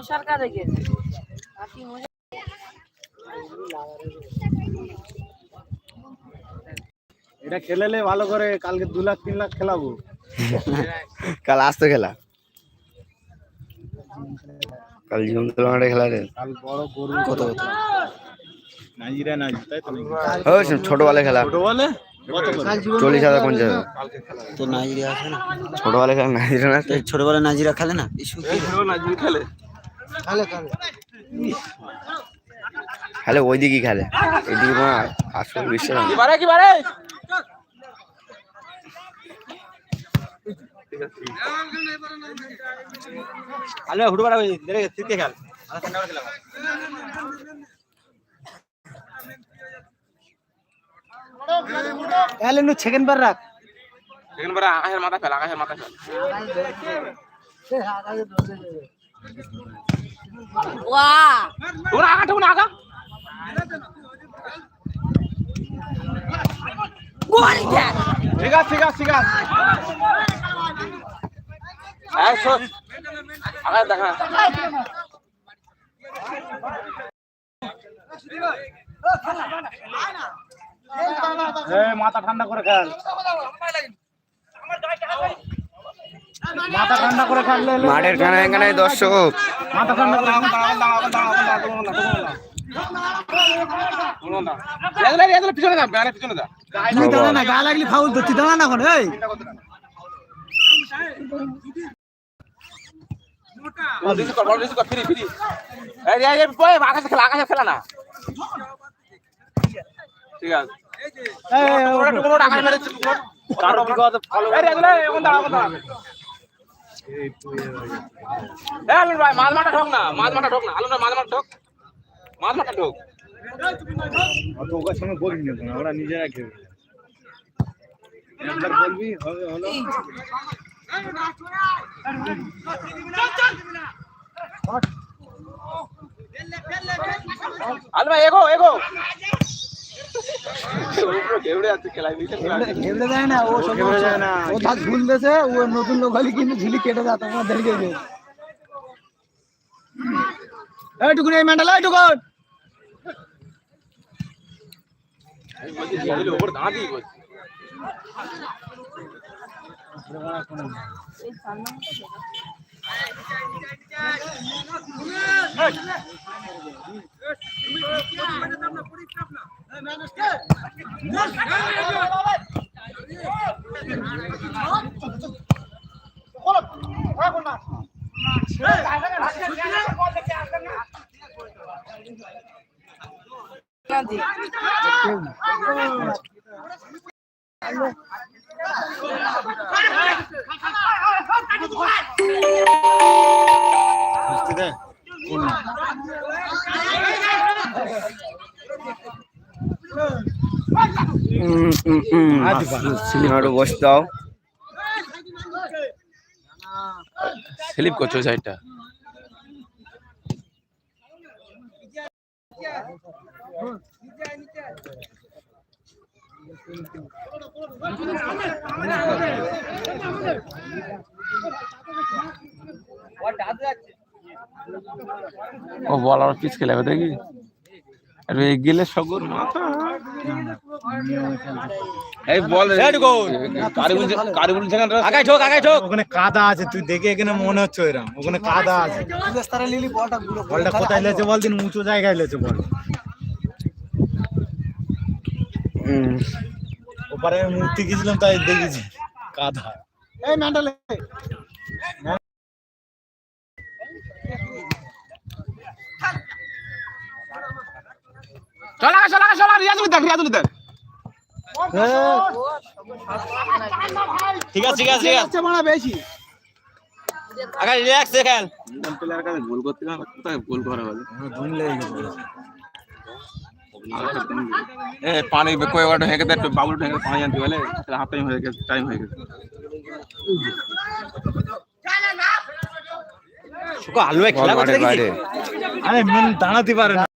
মশার কাছে গেছে মশা এটা খেলেলে ভালো করে কালকে দু লাখ তিন লাখ খেলাবো। কাল আসতো খেলা। কাল জীবন মাঠে খেলা রে। কাল বড় গরু। কত কত? নাজিরা নাজি তাই তো নাকি? ওই ছোট বলে খেলা। ছোট বলে চল্লিশ হাজার পঞ্চাশ তো নাইজেরিয়া আছে না? ছোট বলে খেলা না? তো ছোটবেলায় নাইজেরিয়া খেলে না? ইস্যু খেলে ওই দিকেই খেলে। এদিকে কোনো আসল বিশ্বাস নেই। আলে হুড় বাড়া দেরে তিতে খেল। এলে নু সেকেন্ড বার রাখ। সেখানে পরে আকাশের মাথা ফেল আকাশের মাথা ফেল। গোল দেখ ঠিক আছে ঠিক আছে ঠিক আছে একশো আকাশ দেখা এ মাথা ঠান্ডা করে খেল মাথা ঠান্ডা করে খেললে মাঠের কানায় কানায় দর্শক মাথা ঠান্ডা করে পিছনে যা ব্যানের পিছনে যা তুই দাঁড়া না গা লাগলি ফাউল তো তুই দাঁড়া না এখন এই বল রিসিভ কর বল রিসিভ কর ফ্রি ফ্রি এই এই এই বয় আকাশে খেলা আকাশে খেলা না ঠিক আছে আলুর ভাই মাছ মাটা না মাছ মাটা ঢোক না। আলুর ভাই মাছ মাটা ঢোক। মাছ মাটা অত ওকার সঙ্গে বলবি না ওরা নিজেরা খেলবে একবার বলবি হবে হলো? আলু ভাই এগো এগো। খেলতে যায় না ও খেলতে যায় না ও ধাক ঝুল দেছে ও নতুন লোক হলে কিন্তু ঝুলি কেটে যা তোমার দেখে গেছে এইটুকুন এই মেন্টাল এইটুকুন ওপর দাঁড়িয়ে বলছি সিনেমাটা বসে দাও স্লিপ করছ ওই সাইডটা ও বল আর পিচ খেলাবে দেখি। আরে গেলে সগর মাথা। এই বল আগাই ঠোক আগাই ঠোক ওখানে কাদা আছে তুই দেখে এখানে মনে হচ্ছে এরকম ওখানে কাদা আছে। বলটা কোথায় লেছে বল দিন? উঁচু জায়গায় লেছে বল। ওপারে মূর্তি গেছিলাম তাই দেখেছি। কাদা। এই চল চল চল রিয়াজ দেখ রিয়াজ দেখ। ঠিক আছে ঠিক আছে ঠিক আছে। মানে বেশি। আগে রিল্যাক্স খেল প্লেয়ার কাছে গোল করতে গেলে কোথায় গোল করা ধুম লেগে গেছে এ পানি কই ওটা হেঁকে দেয় বাবুল হেঁকে পানি আনতে বলে হাফ টাইম হয়ে গেছে টাইম হয়ে গেছে। আলু বল মাঠের বাইরে। আরে মেন দাঁড়াতে পারে না।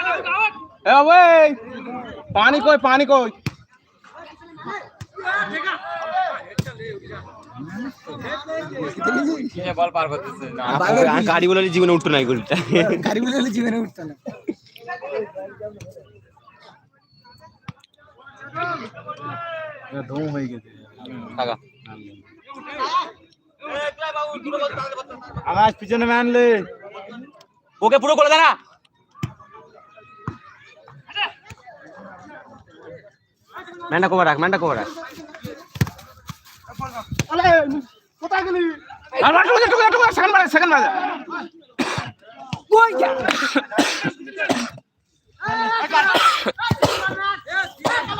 এই, পানি কই পানি কই? গাড়ি বলে জীবনে উঠতো নাই গলিটা গাড়ি বলে জীবনে উঠতো না ধুম হয়ে গেছে। আকাশ পিছনে মানলে ওকে পুরো করে দাঁড়া। ম্যান্ডা কভার রাখ ম্যান্ডা কভার রাখ। টুকু টুকু সেকেন্ড মারে সেকেন্ড মারে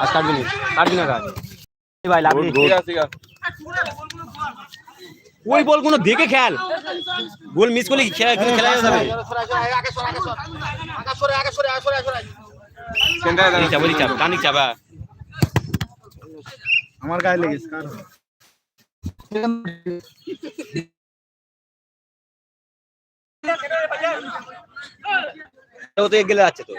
আর কাটবি না কাটবি না এই ভাই লাভ নেই। ওই বল কোনো দেখে খেল গোল মিস করলে কি খেলা যাবে? সেন্টারে কানিক চাপ ওদিক চাপ কানিক চাপ। হ্যাঁ। আমার গায়ে লেগেছে কার? তো তো।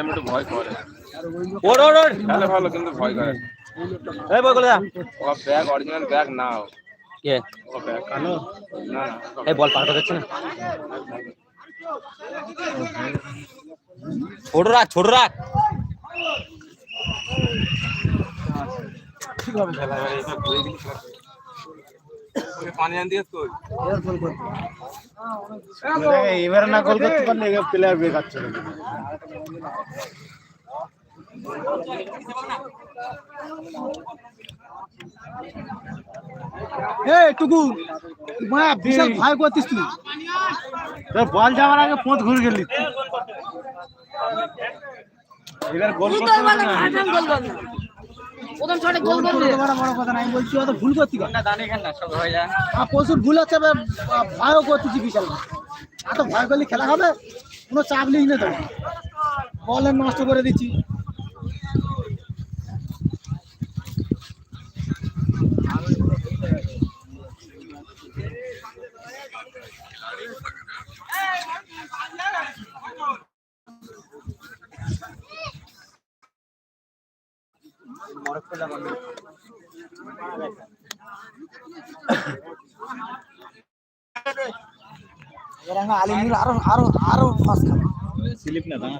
একটু ভয় করে ভালো কিন্তু ভয় করে এই বল দা ও ব্যাগ অরিজিনাল ব্যাগ নাও। কে? ও ব্যাগ কালো? না না। এই বল পার করতে না। ছোট রাখ ছোট রাখ। পানি আন দিয়েছ কই? এবারে না গোল করতে পারলে প্লেয়ার বেকার চলে। টুকু মা বিশাল ভয় করতিস তুই। তোর বল যাওয়ার আগে পোঁত ঘুরে গেলি। এবার গোল ভুল করতি কেন? আর প্রচুর ভুল হচ্ছে এবার ভয়ও করতেছি বিশাল। এত ভয় করলে খেলা হবে? কোনো চাপ নিস না তো বল নষ্ট করে দিচ্ছি। আলিমুর আরও আরও আরও ফার্স্ট খাবে। স্লিপ না দাঁড়া